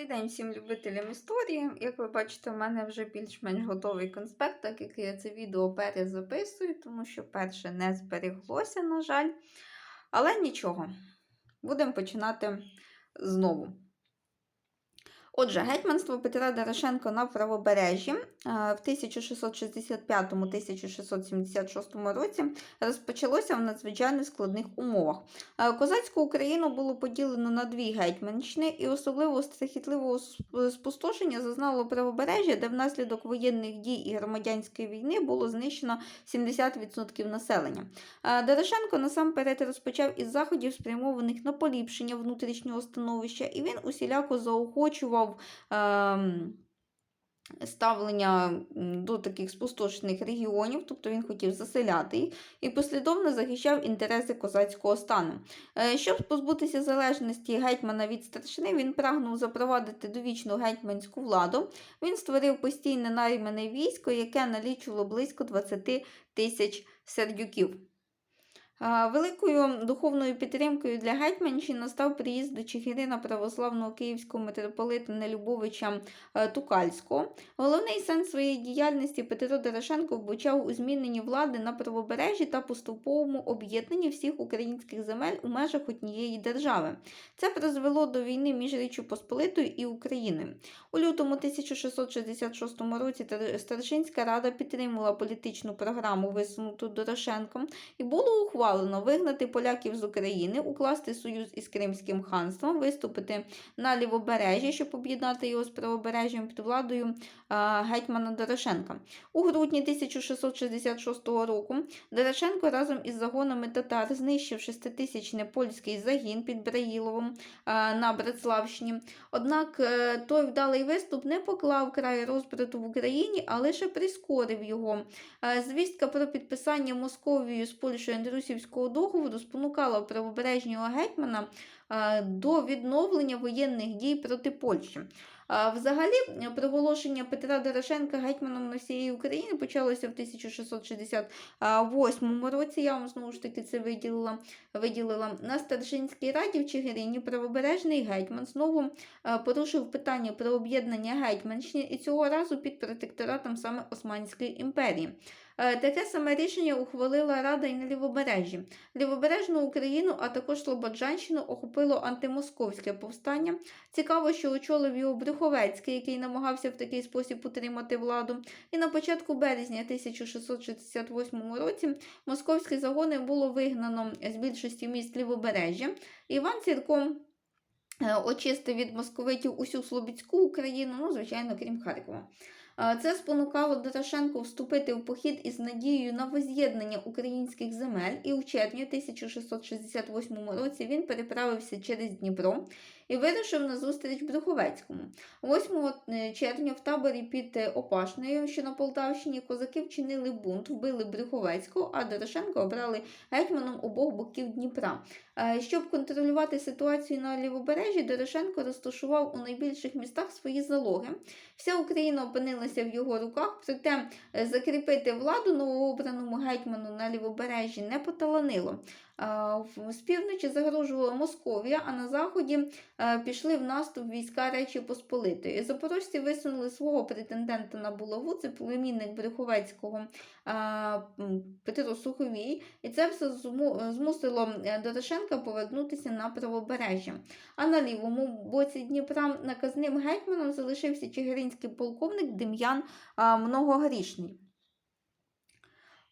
Добрий день всім любителям історії. Як ви бачите, в мене вже більш-менш готовий конспект, так як я це відео перезаписую, тому що перше не збереглося, на жаль. Але нічого, будемо починати знову. Отже, гетьманство Петра Дорошенка на правобережжі е, в 1665-1676 році розпочалося в надзвичайно складних умовах. Е, Козацьку Україну було поділено на дві гетьманщини, і особливо страхітливого спустошення зазнало правобережжя, де внаслідок воєнних дій і громадянської війни було знищено 70% населення. Е, Дорошенко насамперед розпочав із заходів, спрямованих на поліпшення внутрішнього становища, і він усіляко заохочував ем, ставлення до таких спустошених регіонів, тобто він хотів заселяти їх і послідовно захищав інтереси козацького стану. Е, Щоб позбутися залежності гетьмана від старшини, він прагнув запровадити довічну гетьманську владу. Він створив постійне наймане військо, яке налічувало близько 20 тисяч сердюків. Великою духовною підтримкою для Гетьманщини став приїзд до Чигирина православного київського митрополита Нелюбовича е, Тукальського. Головний сенс своєї діяльності Петро Дорошенко вбачав у зміненні влади на правобережжі та поступовому об'єднанні всіх українських земель у межах однієї держави. Це призвело до війни між Річчю Посполитою і Україною. У лютому 1666 році Тар- Старшинська рада підтримала політичну програму, висунуту Дорошенком, і було ухвалено вигнати поляків з України, укласти союз із Кримським ханством, виступити на лівобережжі, щоб об'єднати його з правобережжям під владою гетьмана Дорошенка. У грудні 1666 року Дорошенко разом із загонами татар знищив шеститисячний польський загін під Браїловом на Братславщині. Однак е, той вдалий виступ не поклав край розбрату в Україні, а лише прискорив його. Е, Звістка про підписання Московією з Польщею Андрусівського договору спонукала правобережнього гетьмана е, до відновлення воєнних дій проти Польщі. Е, Взагалі, проголошення Петра Дорошенка гетьманом на всієї України почалося в 1668 році. Я вам знову ж таки це виділила. виділила. На Старшинській раді в Чигирині правобережний гетьман знову е, порушив питання про об'єднання Гетьманщини і цього разу під протекторатом саме Османської імперії. Е, Таке саме рішення ухвалила Рада і на Лівобережжі. Лівобережну Україну, а також Слободжанщину охопило антимосковське повстання. Цікаво, що очолив його Брюховецький, який намагався в такий спосіб утримати владу. І на початку березня 1668 році московські загони було вигнано з більшості міст Лівобережжя. Іван Цірко е, очистив від московитів усю Слобідську Україну, ну, звичайно, крім Харкова. Е, Це спонукало Дорошенко вступити в похід із надією на воз'єднання українських земель, і у червні 1668 році він переправився через Дніпро і вирушив на зустріч Брюховецькому. 8 червня в таборі під е, Опашнею, що на Полтавщині, козаки вчинили бунт, вбили Брюховецького, а Дорошенко обрали гетьманом обох боків Дніпра. Е, Щоб контролювати ситуацію на лівобережжі, Дорошенко розташував у найбільших містах свої залоги. Вся Україна опинилася в його руках, проте е, закріпити владу новообраному гетьману на лівобережжі не поталанило. Е, З півночі загрожувала Московія, а на заході пішли в наступ війська Речі Посполитої. Запорожці висунули свого претендента на булаву, це племінник Брюховецького Петро Суховій, і це все змусило е, Дорошенка повернутися на правобережжя. А на лівому боці Дніпра наказним гетьманом залишився чигиринський полковник Дем'ян Многогрішний.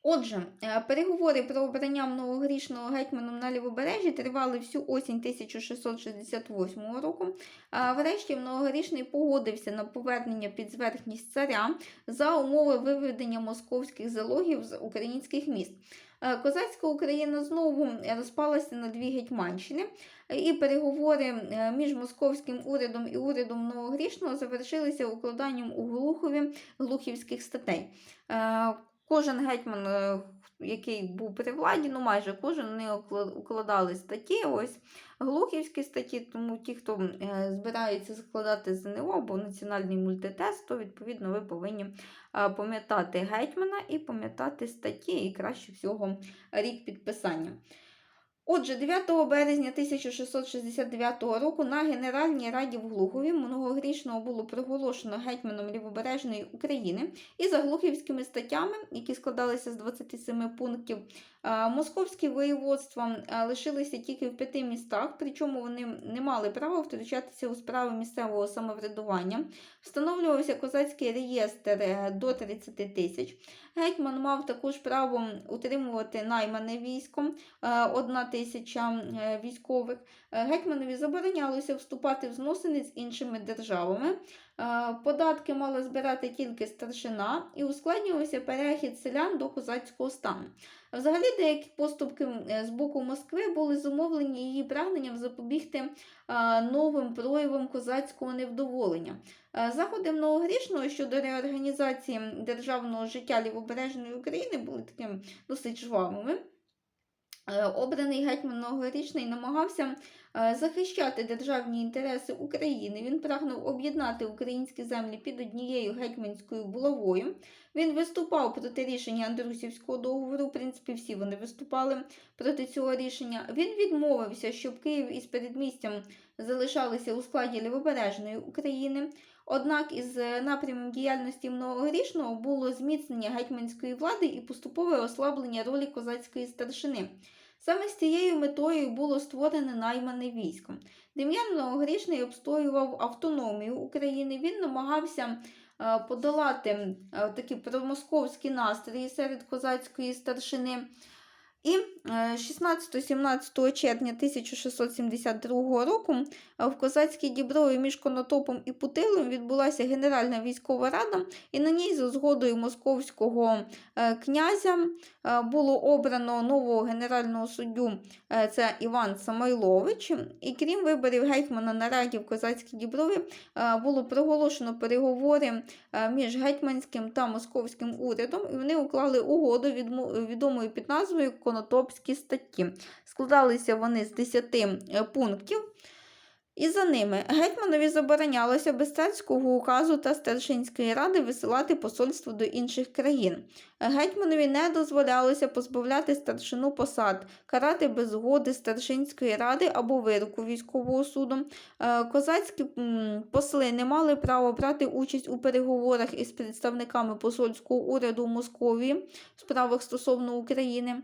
Отже, е, переговори про обрання многогрішного гетьманом на лівобережжі тривали всю осінь 1668 року. Врешті многогрішний погодився на повернення під зверхність царя за умови виведення московських залогів з українських міст. Е, Козацька Україна знову розпалася на дві гетьманщини, і переговори е, між московським урядом і урядом Новогрішного завершилися укладанням у Глухові глухівських статей. Кожен гетьман, е, який був при владі, ну майже кожен вони укладали статті. Ось глухівські статті, тому ті, хто е, збирається складати ЗНО або національний мультитест, то відповідно ви повинні е, пам'ятати гетьмана і пам'ятати статті, і краще всього рік підписання. Отже, 9 березня 1669 року на Генеральній раді в Глухові многогрішного було проголошено гетьманом Лівобережної України і за глухівськими статтями, які складалися з 27 пунктів, е, московські воєводства е, лишилися тільки в п'яти містах, причому вони не мали права втручатися у справи місцевого самоврядування. Встановлювався козацький реєстр е, до 30 тисяч. Гетьман мав також право утримувати наймане військом е, одна тисяча е, військових. Е, Гетьманові заборонялося вступати в зносини з іншими державами. Податки мала збирати тільки старшина і ускладнювався перехід селян до козацького стану. Взагалі, деякі поступки з боку Москви були зумовлені її прагненням запобігти новим проявам козацького невдоволення. Е, Заходи многогрішного щодо реорганізації державного життя лівобережної України були такими досить жвавими. Е, Обраний гетьман Многорічний намагався е, захищати державні інтереси України. Він прагнув об'єднати українські землі під однією гетьманською булавою. Він виступав проти рішення Андрусівського договору. В принципі, всі вони виступали проти цього рішення. Він відмовився, щоб Київ із передмістям залишалися у складі лівобережної України. Однак із е, напрямом діяльності многогрішного було зміцнення гетьманської влади і поступове ослаблення ролі козацької старшини. Саме з цією метою було створене наймане військо. Дем'ян Многогрішний обстоював автономію України. Він намагався е, подолати е, такі промосковські настрої серед козацької старшини. І е, 16-17 червня 1672 року е, в козацькій Діброві між Конотопом і Путилом відбулася Генеральна військова рада, і на ній за згодою московського е, князя е, було обрано нового генерального суддю, е, це Іван Самойлович. І крім виборів гетьмана на раді в козацькій Діброві, е, було проголошено переговори е, між гетьманським та московським урядом, і вони уклали угоду відомою під назвою Конотопські статті. Складалися вони з 10 е, пунктів. І за ними гетьманові заборонялося без царського указу та старшинської ради висилати посольство до інших країн. Гетьманові не дозволялося позбавляти старшину посад, карати без згоди старшинської ради або вироку військового суду. Е, Козацькі посли не мали права брати участь у переговорах із представниками посольського уряду Московії в справах стосовно України.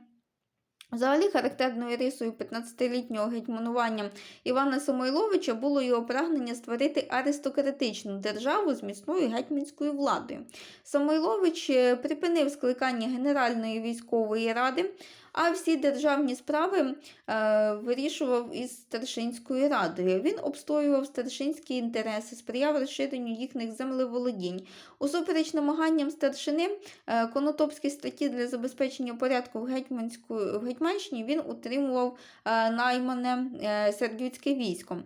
Взагалі, характерною рисою 15-літнього гетьманування Івана Самойловича було його прагнення створити аристократичну державу з міцною гетьманською владою. Самойлович е, припинив скликання Генеральної військової ради, а всі державні справи е, вирішував із старшинською радою. Він обстоював старшинські інтереси, сприяв розширенню їхніх землеволодінь. Усупереч намаганням старшини е, конотопські статті для забезпечення порядку в, в Гетьманщині він утримував е, наймане е, сердюцьке військо.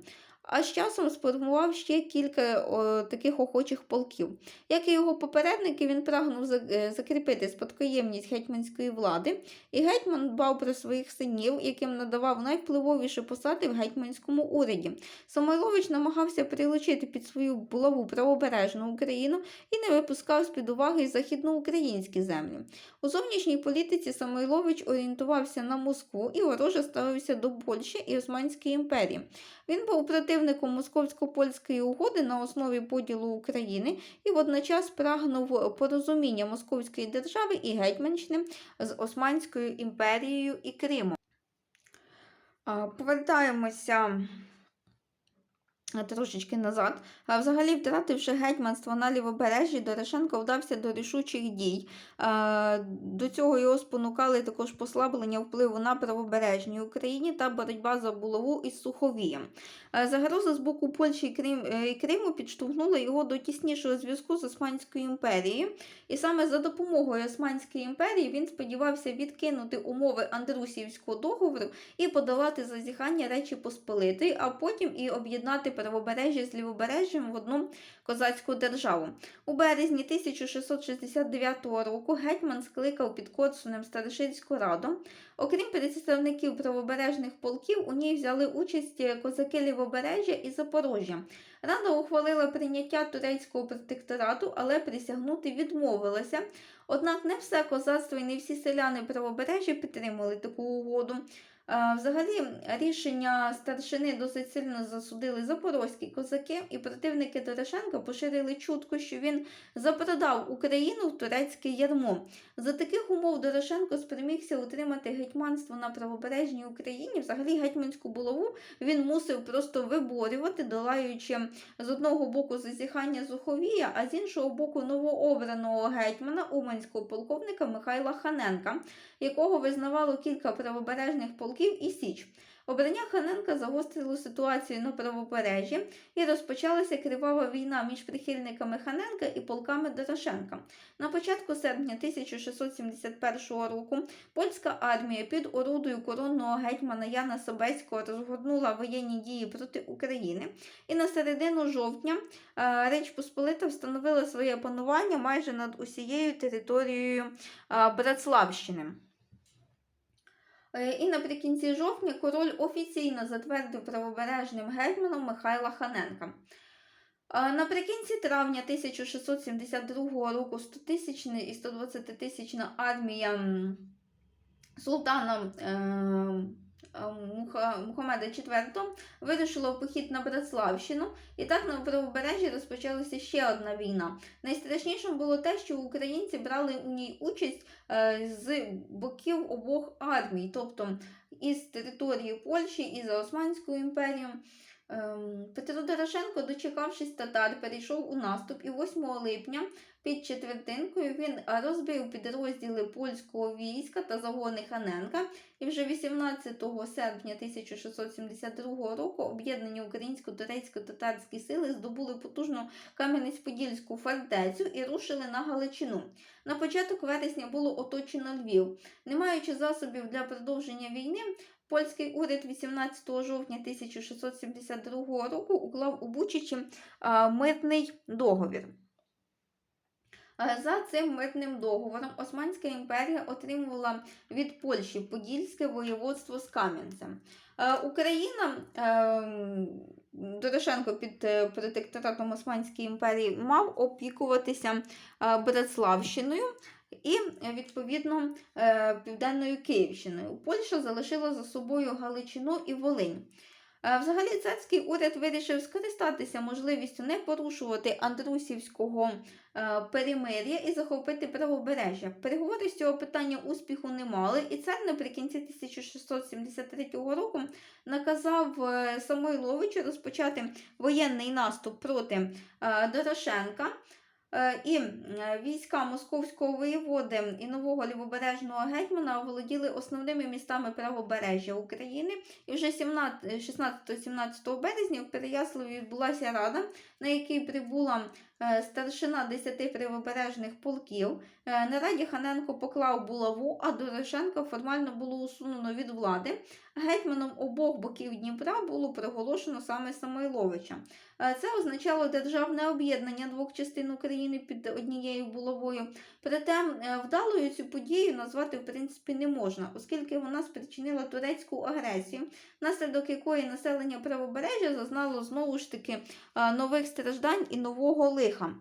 А з часом сформував ще кілька о, таких охочих полків. Як і його попередники, він прагнув е, закріпити спадкоємність гетьманської влади, і гетьман дбав про своїх синів, яким надавав найвпливовіші посади в гетьманському уряді. Самойлович намагався прилучити під свою булаву правобережну Україну і не випускав з-під уваги західноукраїнські землі. У зовнішній політиці Самойлович орієнтувався на Москву і вороже ставився до Польщі і Османської імперії. Він був противником московсько-польської угоди на основі поділу України і водночас прагнув порозуміння Московської держави і Гетьманщини з Османською імперією і Кримом. Повертаємося трошечки назад. А взагалі, втративши гетьманство на лівобережжі, Дорошенко вдався до рішучих дій. А, До цього його спонукали також послаблення впливу на правобережній Україні та боротьба за булаву із Суховієм. Загроза з боку Польщі і Крим- е, і Криму підштовхнула його до тіснішого зв'язку з Османською імперією. І саме за допомогою Османської імперії він сподівався відкинути умови Андрусівського договору і подолати зазіхання Речі Посполитої, а потім і об'єднати правобережжя з лівобережжям в одну козацьку державу. У березні 1669 року гетьман скликав під Корсунем Старшинську раду. Окрім представників правобережних полків, у ній взяли участь козаки Лівобережжя і Запорожжя. Рада ухвалила прийняття турецького протекторату, але присягнути відмовилася. Однак не все козацтво і не всі селяни правобережжя підтримали таку угоду. Е, Взагалі, рішення старшини досить сильно засудили запорозькі козаки, і противники Дорошенка поширили чутку, що він запродав Україну в турецьке ярмо. За таких умов Дорошенко спромігся утримати гетьманство на правобережній Україні. Взагалі, гетьманську булаву він мусив просто виборювати, долаючи з одного боку зазіхання Зуховія, а з іншого боку новообраного гетьмана уманського полковника Михайла Ханенка, якого визнавало кілька правобережних полків і Січ. Обрання Ханенка загострило ситуацію на правобережжі і розпочалася кривава війна між прихильниками Ханенка і полками Дорошенка. На початку серпня 1671 року польська армія під орудою коронного гетьмана Яна Собеського розгорнула воєнні дії проти України, і на середину жовтня е, Річ Посполита встановила своє панування майже над усією територією е, Братславщини. Е, І наприкінці жовтня король офіційно затвердив правобережним гетьманом Михайла Ханенка. Наприкінці травня 1672 року 100-тисячна і 120-тисячна армія султана е, е, Мухаммеда IV вирушила в похід на Братславщину, і так на правобережжі розпочалася ще одна війна. Найстрашнішим було те, що українці брали у ній участь е, з боків обох армій, тобто із території Польщі і за Османською імперією. Ем, Петро Дорошенко, дочекавшись татар, перейшов у наступ і 8 липня під четвертинкою він розбив підрозділи польського війська та загони Ханенка. І вже 18 серпня 1672 року об'єднані українсько-турецько-татарські сили здобули потужну Кам'янець-Подільську фортецю і рушили на Галичину. На початок вересня було оточено Львів. Не маючи засобів для продовження війни, польський уряд 18 жовтня 1672 року уклав у Бучичі а, мирний договір. За цим мирним договором Османська імперія отримувала від Польщі Подільське воєводство з Кам'янцем. Україна Дорошенко під е, протекторатом Османської імперії мав опікуватися Братславщиною і, відповідно, е, Південною Київщиною. Польща залишила за собою Галичину і Волинь. Е, Взагалі, царський уряд вирішив скористатися можливістю не порушувати андрусівського е, перемир'я і захопити правобережжя. Переговори з цього питання успіху не мали, і цар наприкінці 1673 року наказав Самойловичу розпочати воєнний наступ проти Дорошенка. Е, І е, війська московського воєводи і нового лівобережного гетьмана оволоділи основними містами правобережжя України. І вже 16-17 березня в Переяславі відбулася рада, на якій прибула е, старшина 10 правобережних полків. Е, На раді Ханенко поклав булаву, а Дорошенка формально було усунено від влади. Гетьманом обох боків Дніпра було проголошено саме Самойловича. Е, Це означало державне об'єднання двох частин України під однією булавою. Проте е, вдалою цю подію назвати в принципі не можна, оскільки вона спричинила турецьку агресію, внаслідок якої населення правобережжя зазнало знову ж таки е, нових страждань і нового лиха. Е,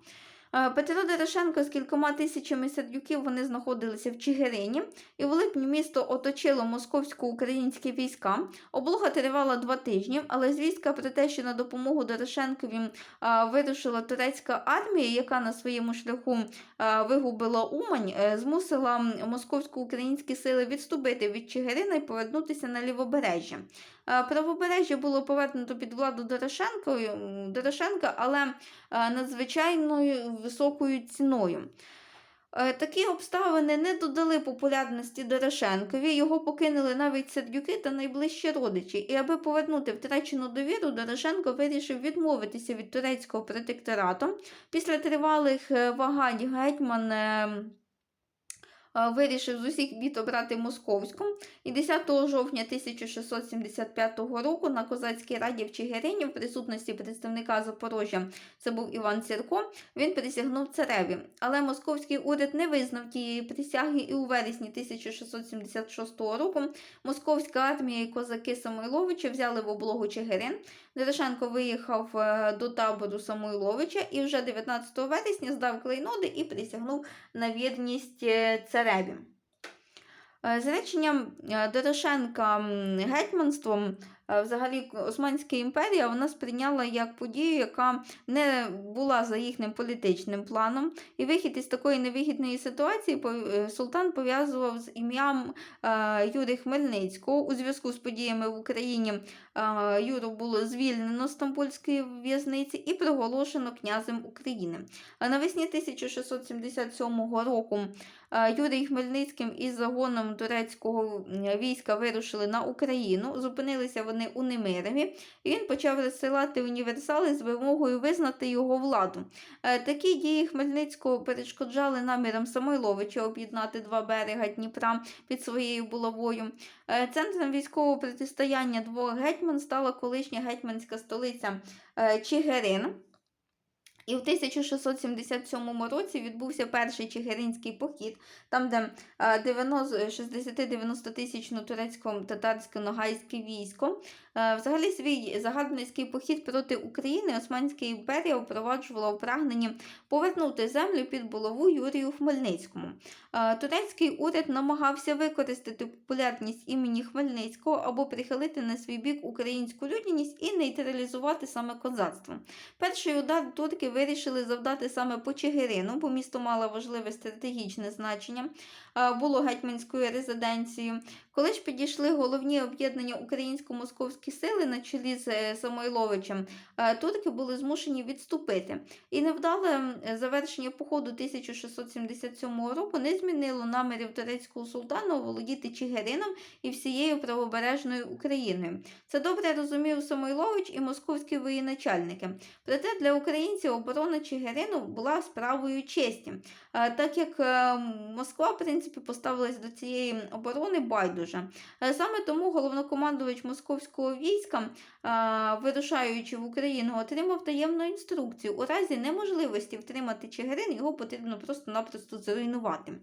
Петро Дорошенко з кількома тисячами сердюків вони знаходилися в Чигирині, і в липні місто оточило московсько-українські війська. Облога тривала два тижні, але звістка про те, що на допомогу Дорошенкові вирушила турецька армія, яка на своєму шляху вигубила Умань, е, змусила московсько-українські сили відступити від Чигирина і повернутися на лівобережжя. Е, Правобережжя було повернуто під владу Дорошенкою, Дорошенка, але е, надзвичайною високою ціною. Е, Такі обставини не додали популярності Дорошенкові, його покинули навіть сердюки та найближчі родичі. І аби повернути втрачену довіру, Дорошенко вирішив відмовитися від турецького протекторату. Після тривалих е, вагань гетьман е, е, вирішив з усіх бід обрати московську. І 10 жовтня 1675 року на Козацькій раді в Чигирині в присутності представника Запорожжя, це був Іван Сірко, він присягнув цареві. Але московський уряд не визнав тієї присяги, і у вересні 1676 року московська армія і козаки Самойловича взяли в облогу Чигирин. Дорошенко виїхав е, до табору Самойловича і вже 19 вересня здав клейноди і присягнув на вірність е, цареві. Е, З реченням Дорошенка гетьманством, взагалі Османська імперія вона сприйняла як подію, яка не була за їхнім політичним планом. І вихід із такої невигідної ситуації е, султан пов'язував з ім'ям е, Юрія Хмельницького. У зв'язку з подіями в Україні е, Юру було звільнено з Стамбульської в'язниці і проголошено князем України. Навесні 1677 року е, Юрій Хмельницьким із загоном турецького війська вирушили на Україну. Зупинилися вони у Немирові, він почав розсилати універсали з вимогою визнати його владу. Е, Такі дії Хмельницького перешкоджали намірам Самойловича об'єднати два берега Дніпра під своєю булавою. Е, Центром військового протистояння двох гетьман стала колишня гетьманська столиця е, Чигирин. І в 1677 році відбувся перший Чигиринський похід, там, де е, 90 60-90 тисячно турецько-татарсько-ногайське військо. Е, Взагалі свій загарбницький похід проти України Османська імперія впроваджувала у прагненні повернути землю під булаву Юрію Хмельницькому. Е, Турецький уряд намагався використати популярність імені Хмельницького або прихилити на свій бік українську людяність і нейтралізувати саме козацтво. Перший удар турки вирішили завдати саме по Чигирину, бо місто мало важливе стратегічне значення, було гетьманською резиденцією. Коли ж підійшли головні об'єднання українсько-московські сили на чолі з е, Самойловичем, е, турки були змушені відступити. І невдале завершення походу 1677 року не змінило намірів турецького султана оволодіти Чигирином і всією правобережною Україною. Це добре розумів Самойлович і московські воєначальники. Проте для українців оборона Чигирину була справою честі, Е, так як е, Москва, в принципі, поставилась до цієї оборони байдуже. Е, Саме тому головнокомандувач московського війська, е, вирушаючи в Україну, отримав таємну інструкцію. У разі неможливості втримати Чигирин, його потрібно просто-напросто зруйнувати.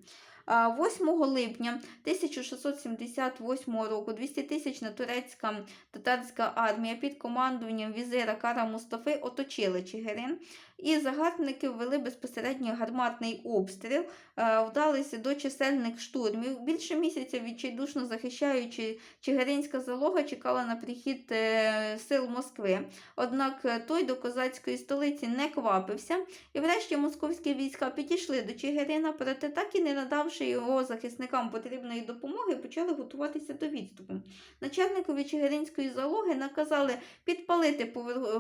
Е, 8 липня 1678 року 200-тисячна турецька татарська армія під командуванням візира Кара Мустафи оточили Чигирин, і загарбники ввели безпосередньо гарматний обстріл, е, вдалися до чисельних штурмів. Більше місяця відчайдушно захищаючи Чигиринська залога чекала на прихід е, сил Москви. Однак е, той до козацької столиці не квапився, і врешті московські війська підійшли до Чигирина, проте так і не надавши його захисникам потрібної допомоги, почали готуватися до відступу. Начальникові Чигиринської залоги наказали підпалити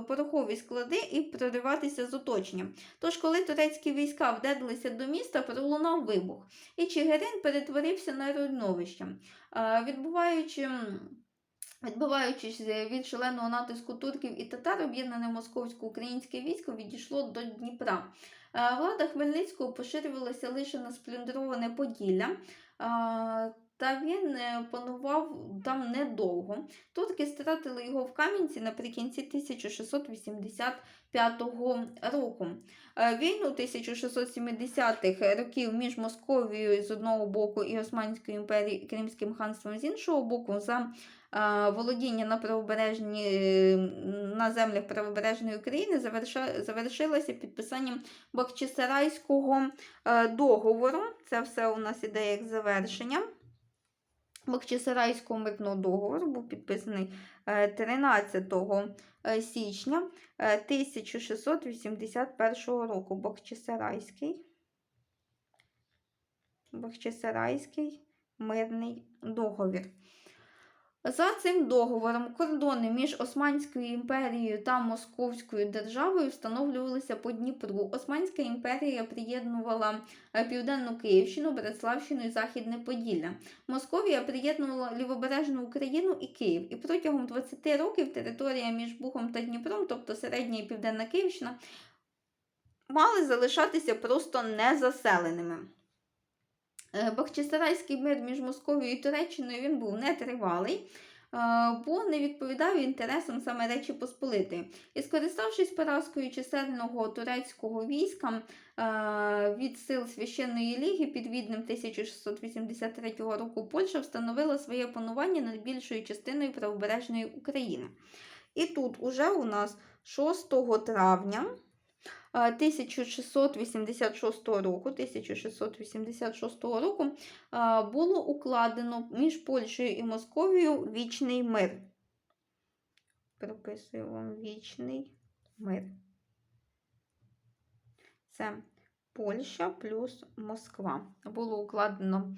порохові склади і прориватися з оточенням. Тож, коли турецькі війська вдерлися до міста, пролунав вибух, і Чигирин перетворився на руйновище. Відбуваючи. Відбиваючись е, від шаленого натиску турків і татар, об'єднане московсько-українське військо відійшло до Дніпра. Влада Хмельницького поширювалася лише на сплюндроване Поділля, та він е, панував там недовго. Турки стратили його в Кам'янці наприкінці 1685 року. Е, Війну 1670-х років між Московією з одного боку і Османською імперією Кримським ханством з іншого боку за е, володіння на правобережні на землях правобережної України завершилося підписанням Бахчисарайського договору. Це все у нас іде як завершення. Бахчисарайського мирного договору був підписаний е, 13 е, січня е, 1681 року. Бахчисарайський. Бахчисарайський мирний договір. За цим договором кордони між Османською імперією та Московською державою встановлювалися по Дніпру. Османська імперія приєднувала е, Південну Київщину, Береславщину і Західне Поділля. Московія приєднувала лівобережну Україну і Київ. І протягом 20 років територія між Бухом та Дніпром, тобто Середня і Південна Київщина, мали залишатися просто незаселеними. Е, Бахчисарайський мир між Московією і Туреччиною він був нетривалий, е, бо не відповідав інтересам саме Речі Посполитої. І скориставшись поразкою чисельного турецького війська е, від сил Священної Ліги під Віднем 1683 року Польща встановила своє панування над більшою частиною правобережної України. І тут уже у нас 6 травня 1686 року, 1686 року е, було укладено між Польщею і Московією вічний мир. Прописую вам вічний мир. Це Польща плюс Москва. Було укладено е,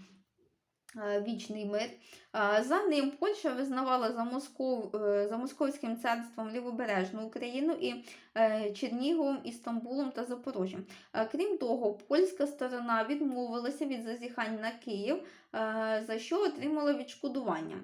вічний мир. Е, За ним Польща визнавала за, Москов, е, за Московським царством Лівобережну Україну і е, Черніговом, Істамбулом та Запорожжям. Е, Крім того, польська сторона відмовилася від зазіхань на Київ, е, за що отримала відшкодування.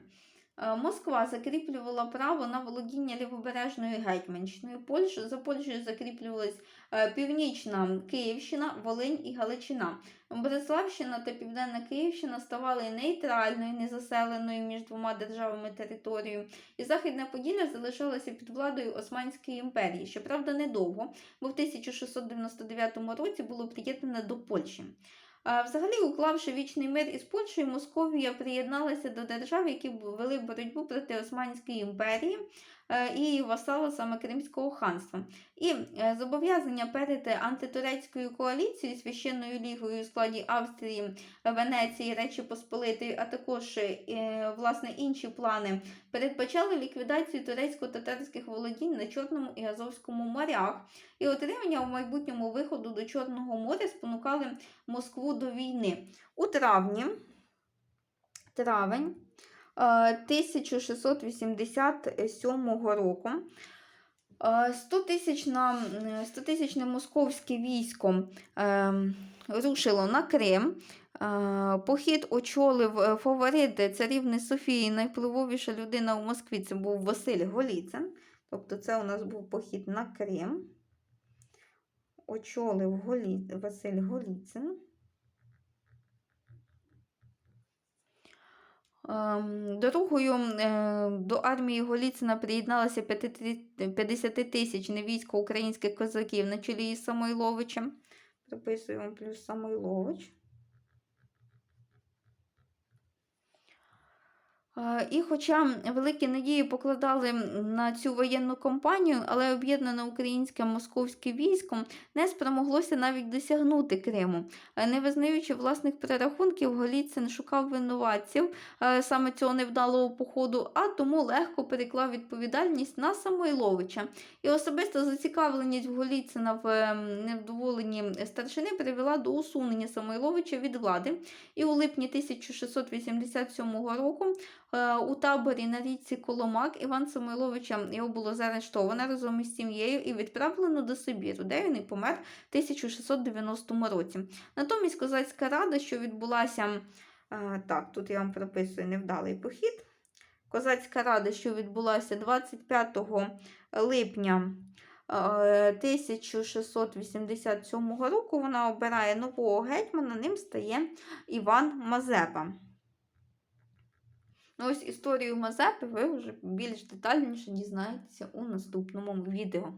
Е, Москва закріплювала право на володіння лівобережною гетьманщиною. Польща, за Польщею закріплювалась е, Північна Київщина, Волинь і Галичина. Бориславщина та Південна Київщина ставали нейтральною, незаселеною між двома державами територією, і Західне Поділля залишалося під владою Османської імперії. Щоправда, недовго, бо в 1699 році було приєднане до Польщі. Взагалі, уклавши вічний мир із Польщею, Московія приєдналася до держав, які вели боротьбу проти Османської імперії і васала саме Кримського ханства. І е, зобов'язання перед антитурецькою коаліцією, священною лігою у складі Австрії, Венеції, Речі Посполитої, а також е, власне інші плани передбачали ліквідацію турецько-татарських володінь на Чорному і Азовському морях. І отримання в майбутньому виходу до Чорного моря спонукали Москву до війни. У травні, травень е, 1687 року е, 100 тисячна, 100 тисячне московське військо е, рушило на Крим. Е, Похід очолив е, фаворит царівни Софії, найвпливовіша людина в Москві. Це був Василь Голіцин. Тобто, це у нас був похід на Крим. Очолив Голі... Василь Голіцин. Дорогою е, до армії Голіцина приєдналося 50 тисяч військо українських козаків на чолі із Самойловичем. Прописуємо плюс Самойлович. І хоча великі надії покладали на цю воєнну кампанію, але об'єднане українське московське військо не спромоглося навіть досягнути Криму. Е, Не визнаючи власних перерахунків, Голіцин шукав винуватців е, саме цього невдалого походу, а тому легко переклав відповідальність на Самойловича. І особиста зацікавленість Голіцина в ем, невдоволенні старшини привела до усунення Самойловича від влади. І у липні 1687 року е, у таборі на річці Коломак Іван Самойловича його було заарештовано разом із сім'єю і відправлено до Сибіру, де він і помер в 1690 році. Натомість козацька рада, що відбулася, е, так, тут я вам прописую невдалий похід. Козацька рада, що відбулася 25 липня е, 1687 року, вона обирає нового гетьмана, ним стає Іван Мазепа. Ну, ось історію Мазепи ви вже більш детальніше дізнаєтеся у наступному відео.